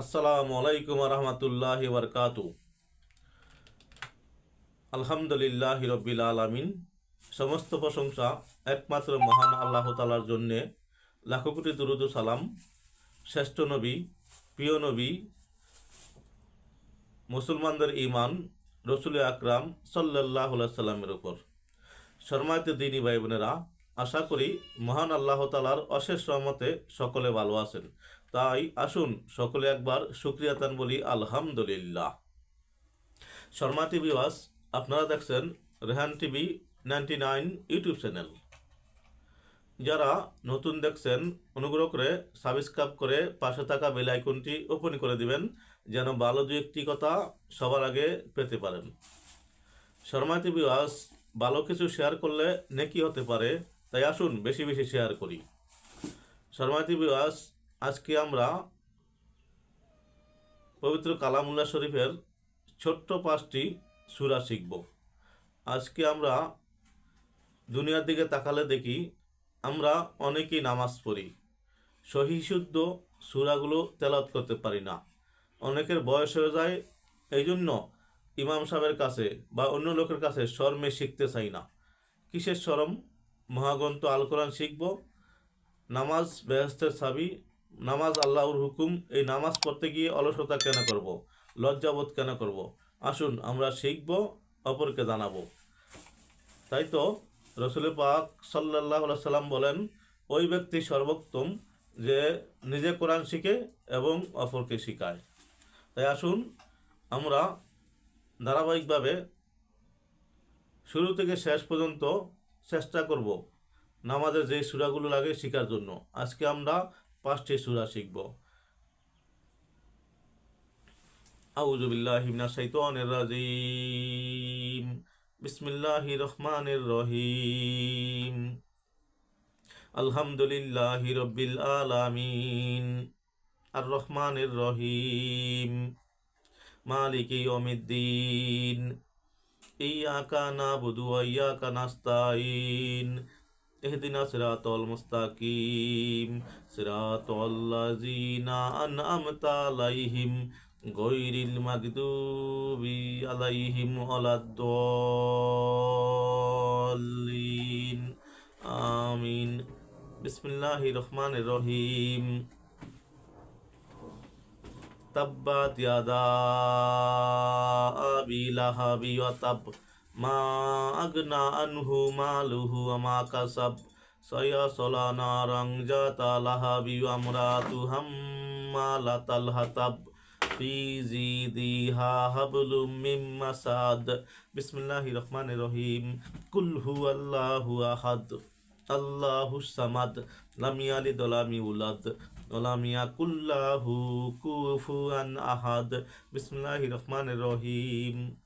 আসসালামু আলাইকুম রহমতুল্লাহ বরকাতু আলহামদুলিল্লাহ রব্বিল আলামিন। সমস্ত প্রশংসা একমাত্র মহান আল্লাহ তালার জন্যে। লাখো কোটি দুরুদ সালাম। শ্রেষ্ঠ নবী, প্রিয় নবী, মুসলমানদের ইমান রসুল আকরাম সাল্লাহ সাল্লামের উপর। শর্মায়িত দিনী ভাই বোনেরা আশা করি মহান আল্লাহ তালার অশেষ রহমতে সকলে ভালো আছেন। তাই আসুন সকলে একবার সুক্রিয়াতান বলি, আলহামদুলিল্লাহ। শর্মা টিভি ওয়াস, আপনারা দেখছেন Rehan TV ninety nine YouTube channel. যারা নতুন দেখছেন, অনুগ্রহ করে সাবস্ক্রাইব করে পাশে থাকা বেল আইকনটি ওপেন করে দিবেন, যেন ভালো দু একটি কথা সবার আগে পেতে পারেন। শর্মা টিভি ওয়াস, ভালো কিছু শেয়ার করলে নেকি হতে পারে, তাই আসুন বেশি বেশি শেয়ার করি। শর্মা টিভি ওয়াস আজকে আমরা পবিত্র কালামুল্লাহ শরীফের ছোট্ট পাঁচটি সুরা শিখব। আজকে আমরা দুনিয়ার দিকে তাকালে দেখি আমরা অনেকেই নামাজ পড়ি সহিশুদ্ধ সুরাগুলো তেলাওয়াত করতে পারি না। অনেকের বয়স হয়ে যায় এই জন্য ইমাম সাহেবের কাছে বা অন্য লোকের কাছে শর্মে শিখতে চাই না। কিসের শরম? মহাগ্রন্থ আল কোরআন শিখব, নামাজ বেহেস্তের সাবি নামাজ আল্লাহর হুকুম, এই নামাজ পড়তে গিয়ে অলসতা কেন করব? লজ্জাবোধ কেন করব? আসুন, আমরা শিখব, অপরকে জানাব। তাই তো রসুল পাক সাল্লাহ সাল্লাম বলেন, ওই ব্যক্তি সর্বোত্তম যে নিজে কোরআন শিখে এবং অপরকে শিখায়। তাই আসুন, আমরা ধারাবাহিকভাবে শুরু থেকে শেষ পর্যন্ত চেষ্টা করব নামাজের যে সুরাগুলো লাগে শেখার জন্য। আজকে আমরা পাঁচটি সুরা শিখব। আউযু বিল্লাহি মিনাশ শাইতানির রাজিম। বিসমিল্লাহির রহমানির রহিম। আলহামদুলিল্লাহি রাব্বিল আলামিন। আর রহমানির রহিম। মালিকি ইয়াউমিদ্দিন। ইয়াকা নাবুদু ওয়া ইয়াকা নাস্তাইন اهدنا صراط المستقيم صراط الذين أنعمت عليهم غير المغضوب عليهم ولا الضالين. آمين. بسم الله الرحمن الرحيم. تبت يدا أبي لهب وتب মা আগনা আনহু মালুহু আমা কাসাব। সয়াসলা নারং জাতা লাহাবি আমরাতু হাম্মালাতাল হাতাব। ফি জিদিহা হাবলুম মিম মাসাদ। বিসমিল্লাহির রহমানির রহিম। কুল হুয়াল্লাহু আহাদ। আল্লাহু সামাদ। লাম ইয়ালিদ ওয়া লাম ইউলাদ ওয়ালাম ইয়াকুল্লাহু কুফুয়ান আহাদ। বিসমিল্লাহির রহমানির রহিম।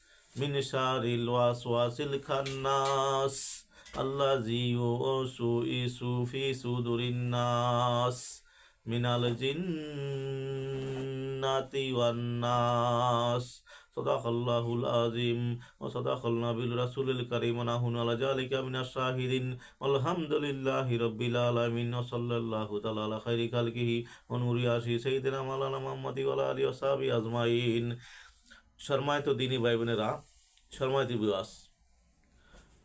من شر الوسواس الخناس الذي يوسوس في صدور الناس من الجنة والناس صدق الله العظيم وصدق النبي الرسول الكريم ونحن على ذلك من الشاهدين والحمد لله رب العالمين وصلى الله تعالى على خير خلقه ونور ياسي سيدنا مولانا محمد وعلى آله وصحبه أجمعين শর্মায়িত দিনী ভাই বোনেরা শর্মায়িত বিবাস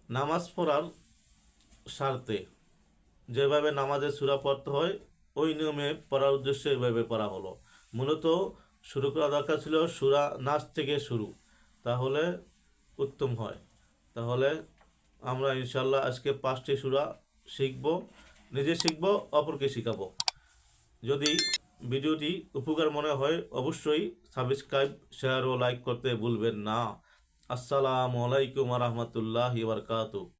নামাজ পড়ার স্বার্থে যেভাবে নামাজের সুরা পড়তে হয়, ওই নিয়মে পড়ার উদ্দেশ্যে এইভাবে পড়া হলো। মূলত শুরু করা দরকার ছিল সুরা নাচ থেকে শুরু। তাহলে উত্তম হয়। তাহলে আমরা ইনশাল্লাহ আজকে পাঁচটি সুরা শিখব, নিজে শিখব, অপরকে শিখাবো। যদি ভিডিওটি উপকার মনে হয়, অবশ্যই সাবস্ক্রাইব, শেয়ার ও লাইক করতে ভুলবেন না। আসসালামু আলাইকুম রহমতুল্লাহ বারকাতু